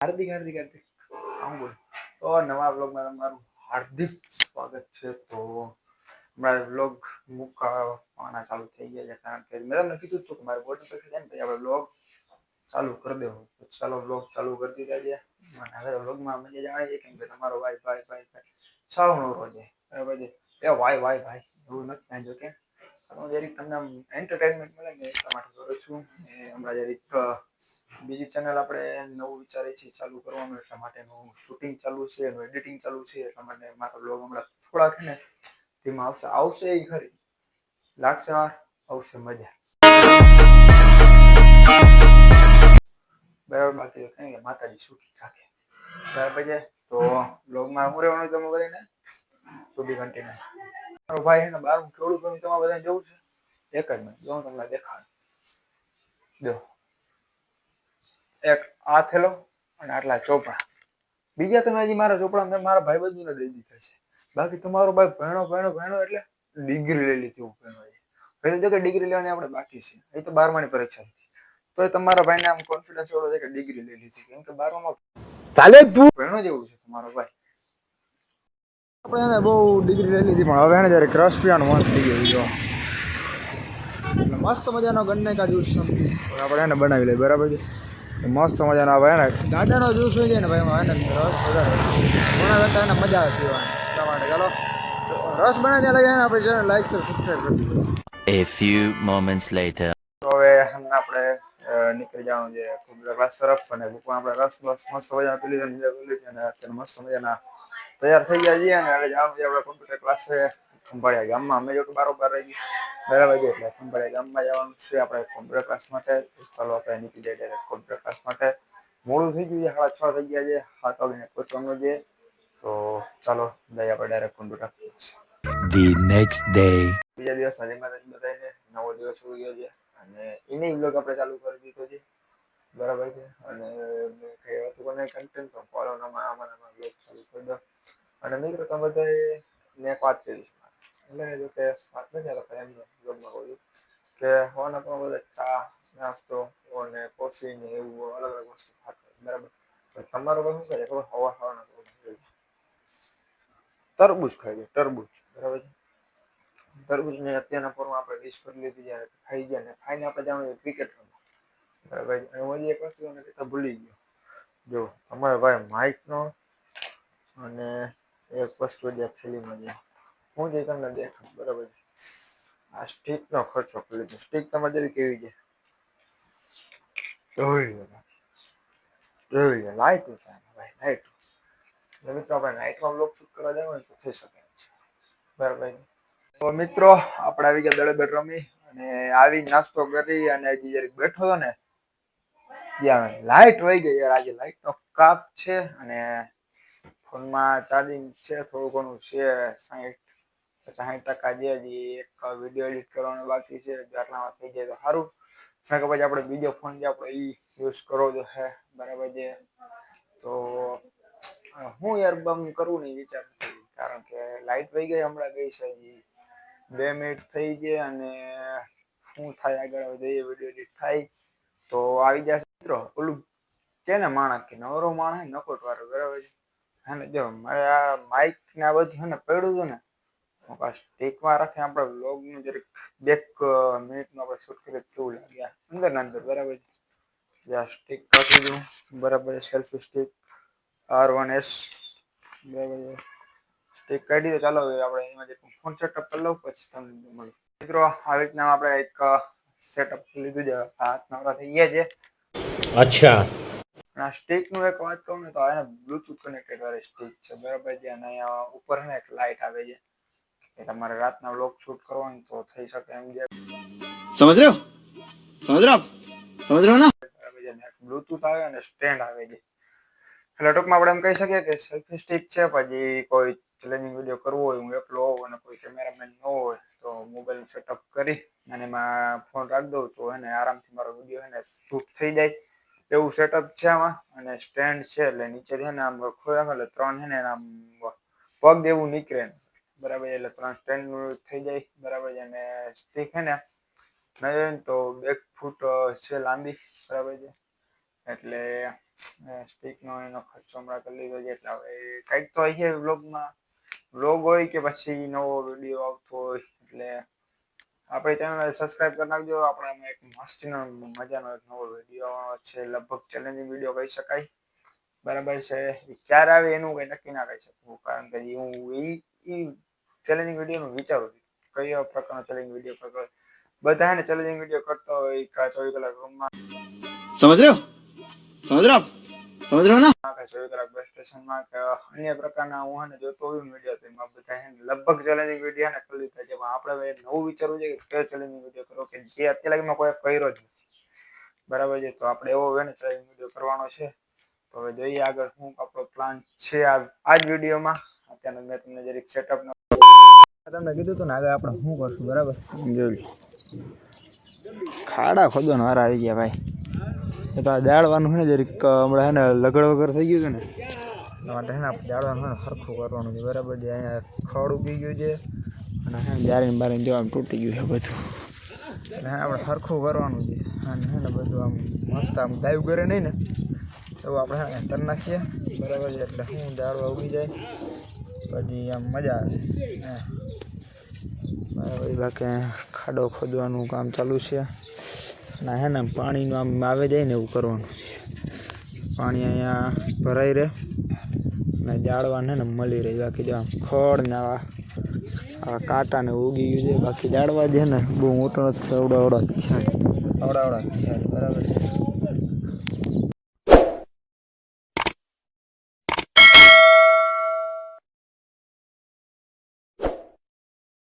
હાર્દિક હાર્દિક હાર્દિક. આમ બોલ. તો નવા બ્લોગમાં તમારું હાર્દિક સ્વાગત છે. તો હમણાં બ્લોગ મૂકવાના ચાલુ થઈ ગયા છે, કારણ કે મેં તમને કીધું હતું કે મારે બોડી પછી જાય ને, પછી આપણે બ્લોગ ચાલુ કરી દેવો. ચાલો બ્લોગ ચાલુ કરી દીધા અને હવે બ્લોગમાં મજા જાણે છે કેમ કે તમારો ભાઈ ભાઈ ભાઈ ભાઈ સાવ નવરો છે. બરાબર છે? એ ભાઈ ભાઈ ભાઈ, એવું નથી જો કે હું તમને એન્ટરટેનમેન્ટ મળે ને એટલા માટે કરું છું. ને હમણાં જરીક બીજી ચેનલ આપણે નવું વિચારી છીએ, ચાલુ કરવાનું, એટલા માટેનું શૂટિંગ ચાલુ છે, એનું એડિટિંગ ચાલુ છે, એટલા માટે મારો બ્લોગ હમણાં થોડાક છે ને, તેમાં આવશે આવશે એ ખરી. લાગશે વાર આવશે મજા. બરાબર, બાકી તો કે માતાજી સુખી રાખે બરાબર છે? તો બ્લોગમાં હું રહેવાનું તમે કરીને ટુ બી કન્ટિન્યુ મારો ભાઈ એને બાર કેવડું ગમ્યું તમારે બધાને જવું છે? એક જ મિનિટ જો તમને દેખાડ. જો. એક આ થેલો અને આટલા ચોપડા. બીજા તમે હજી મારા ચોપડા મેં મારા ભાઈ બંધુને દઈ દીધા છે. બાકી તમારો ભાઈ ભણો ભણો ભણો એટલે ડિગ્રી લઈ લીધી હું ભણો હવે તો કે ડિગ્રી લેવાની આપણે બાકી છે. એ તો બારમાની પરીક્ષા હતી. તો એ તમારા ભાઈને આમ કોન્ફિડન્સ એવડો છે કે ડિગ્રી લઈ લીધી. કેમ કે બારમામાં ચાલે તું. ભણો જેવું છે તમારો ભાઈ. આપણે એને બહુ ડિગ્રી લઈ લીધી પણ હવે એને જ્યારે ક્રશ પીવાનું મસ્ત થઈ ગયું જો. એટલે મસ્ત મજાનો ગન્ને કા જ્યુસ આપણે એને બનાવી લઈએ બરાબર છે? મસ્ત મજાનો હવે એને ગાંડાનો જ્યુસ હોય છે ને ભાઈ એને રસ વધારે ઘણા કરતા એને મજા આવે પીવાની એટલા માટે. ચાલો તો રસ બને ત્યાં લગી આપણે ચેનલ લાઈક સબસ્ક્રાઈબ કરી A few moments later. તો હવે આપણે નીકળી જવાનું છે ખૂબ રસ તરફ અને બપોર આપણે રસ બસ મસ્ત મજાના પી લીધા અને અત્યારે મસ્ત મજાના તૈયાર થઈ ગયા છીએ અને હવે જવાનું છે આપણે કોમ્પ્યુટર ક્લાસે ખંભાળિયા ગામમાં. અમે જો કે બારોબાર રહી બરાબર છે એટલે ખંભાળિયા ગામમાં જવાનું છે. આપણે કોમ્પ્યુટર ક્લાસ માટે ચાલો આપણે નીકળી જઈએ ડાયરેક્ટ કોમ્પ્યુટર ક્લાસ માટે. મોડું થઈ ગયું છે. સાડા છ થઈ ગયા છે. સાત વાગીને પહોંચવાનું છે. તો ચાલો જઈએ આપણે direct computer class The next day. બીજા દિવસ આજે માતાજી બધાને નવો દિવસ હોઈ ગયો છે. અને એને બ્લોગ આપણે ચાલુ કરી દીધો. બરાબર છે? અને કઈ હતું કોને કન્ટેન્ટ તો ફોલો આમાં આમાં બ્લોગ ચાલુ કરી દો અને મિત્રો, તમે બધાએ મેં એક વાત કરી છે એટલે જો કે વાત નથી આવતા એમ બ્લોગમાં કહું છું. કે હોવાના પણ બધા ચા, નાસ્તો અને કોફી ને એવું અલગ અલગ વસ્તુ ખાતા બરાબર? તમારો શું કરે, ખબર? હવા ખાવાના તરબૂચ ખાઈ જાય તરબૂચ, બરાબર છે? તરબૂચને અત્યારના પોરમાં આપણે ડિશ કરી લીધી, જ્યારે ખાઈ ગયા ને ખાઈને આપણે જાણીએ ક્રિકેટ રમવા. બરાબર અને હું એક વસ્તુ તમને કહેતા ભૂલી ગયો. જો તમારે ભાઈ માઇકનો અને એક વસ્તુ જે થેલીમાં જે હું જે તમને દેખાડ, બરાબર છે? આ સ્ટીકનો ખર્ચો કરી સ્ટીક તમારે જેવી કેવી છે? જોઈ લો જોઈ લો, લાઈટ છે ભાઈ લાઇટ એટલે મિત્રો, આપણે નાઇટમાં બ્લોક શૂટ કરવા જાય તો થઈ શકે છે. બરાબર તો મિત્રો, આપણે આવી ગયા દળે બેટ રમી અને આવી નાસ્તો કરી અને હજી જરીક બેઠો હતો ને ત્યાં લાઇટ વહી ગઈ યાર. આજે લાઇટ નો કાપ છે અને ફોનમાં ચાર્જિંગ છે, થોડું ઘણું છે સાહીઠ સાહીઠ ટકા જે હજી એક વીડિયો એડિટ કરવાનો બાકી છે, જો આટલામાં થઈ જાય તો સારું. કારણ કે પછી આપણે બીજો ફોન જે આપણે એ યુઝ કરવો જો છે બરાબર છે. તો હું યાર બમ કરવું નહીં વિચાર કારણ કે લાઇટ વહી ગઈ હમણાં ગઈ છે હજી બે મિનિટ થઈ ગઈ અને શું થાય આગળ જોઈએ વીડિયો એડિટ થાય. તો આવી જશે મિત્રો, ઓલું કે ને માણસ કે નવરો માણસ નકોટ વાળો બરાબર છે? હા ને જો મારે આ માઇક ને આ બધું ને પડ્યું હતું ને, હું આ સ્ટીકમાં રાખીને આપણે વ્લોગનું જરીક બેક મિનિટનું આપણે શૂટ કરીએ કેવું લાગે. અંદર ને અંદર, બરાબર છે? આ સ્ટીક કાઢી દઉં. બરાબર છે selfie stick R one S બરાબર છે. સ્ટીક કાઢી દો, ચાલો આપણે એમાં જે ફોન સેટઅપ કરી લઉં, પછી તમને મળું મિત્રો આવી રીતના આપણે એક સેટઅપ લીધું છે. હાથ નવરા થઈ ગયા છે. અચ્છા. આ સ્ટીકનું એક વાત કહું ને તો આને બ્લૂટૂથ કનેક્ટેડ વાળી સ્ટીક છે. બરાબર છે? અને અહીંયા ઉપર ને એક લાઇટ આવે છે. કે તમારે રાતના વ્લોગ શૂટ કરવો હોય તો થઈ શકે એમ જે. સમજ રહ્યો? સમજ રહ્યો સમજ રહ્યો ને? બ્લૂટૂથ આવે અને સ્ટેન્ડ આવે છે. એટલે ટૂંકમાં આપણે એમ કહી શકીએ કે સેલ્ફી સ્ટીક છે પછી કોઈ ચેલેન્જિંગ વીડિયો કરવો હોય, હું એકલો હોઉં અને કોઈ કેમેરામેન ન હોય, તો મોબાઈલ સેટઅપ કરી અને એમાં ફોન રાખી દઉં તો એને આરામથી મારો વીડિયો એને શૂટ થઈ જાય. એવું સેટઅપ છે આમાં અને સ્ટેન્ડ છે એટલે નીચેથી છે ને આમ ખોરાક એટલે ત્રણ છે ને આમ પગ એવું નીકળે બરાબર એટલે ત્રણ સ્ટેન્ડ થઈ જાય, બરાબર છે. અને સ્ટીક છે ને નહીં તો બે ફૂટ છે લાંબી, બરાબર છે. એટલે સ્ટીકનો એનો ખર્ચો હમણાં કરી લીધો છે. એટલે હવે કંઈક તો છે વ્લોગમાં વ્લોગ હોય કે પછી નવો વીડિયો આવતો હોય, એટલે આપણે ચેનલ સબસ્ક્રાઇબ કરી નાખજો. આપણે એક મસ્ત મજાનો એક નવો વીડિયો આવવાનો છે. લગભગ ચેલેન્જિંગ વીડિયો કહી શકાય. બરાબર છે. ક્યારે આવે એનું કઈ નક્કી ના કહી શકું, કારણ કે હું એ ચેલેન્જિંગ વીડિયો નું વિચારું કયો પ્રકારનો ચેલેન્જ વીડિયો કરતો હોય? બધાને ચેલેન્જિંગ વીડિયો કરતો હોય ચોવીસ કલાક રૂમમાં સમજ રહ્યો? સમજ રહ્યો? અન્ય પ્રકારના હું ને જોતો મીડિયા બધા લગભગ ચેલેન્જિંગ વીડિયો ને નવું વિચારવું છે કે કયો ચેલેન્જિંગ કરો જે અત્યાર કોઈ કર્યો બરાબર છે? તો આપણે એવો વેને ચેલેન્જિંગ વીડિયો કરવાનો છે. તો હવે જોઈએ આગળ શું આપણો પ્લાન છે આ જ વિડીયોમાં અત્યારે મેં તમને જરીક સેટઅપ તમને કીધું હતું ને આગળ આપણે શું કરશું બરાબર? ખાડા ખોદો હારા આવી ગયા ભાઈ. એ તો આ દાળવાનું છે ને જરીક હમણાં છે ને લગડ વગર થઈ ગયું છે ને. એટલા માટે છે ને આપણે દાળવાનું છે ને સરખું કરવાનું છે. બરાબર છે અહીંયા ખડ ઉગી ગયું છે. અને હે જારીને બારીને જો આમ તૂટી ગયું છે બધું. એટલે આપણે સરખું કરવાનું છે. અને હે ને બધું આમ મસ્ત આમ ગાયું કરે નહીં ને એવું આપણે હે ને કરી નાખીએ. બરાબર છે એટલે શું દાળવા ઉગી જાય પછી આમ મજા આવે. હે. બરાબર બાકી ખાડો ખોદવાનું કામ ચાલુ છે. ના, હે ને, પાણીનું આમ આવે જાય ને એવું કરવાનું છે. પાણી અહીંયા ભરાઈ રહે ને જાળવાને ને મળી રહે. બાકી જો આમ ખડ ને આવા આવા કાંટા ને ઉગી ગયું છે. બાકી જાળવા છે ને બહુ મોટો નથી અવડા અવડા જ છે. અવડાવડા અવડા જ છે, બરાબર છે.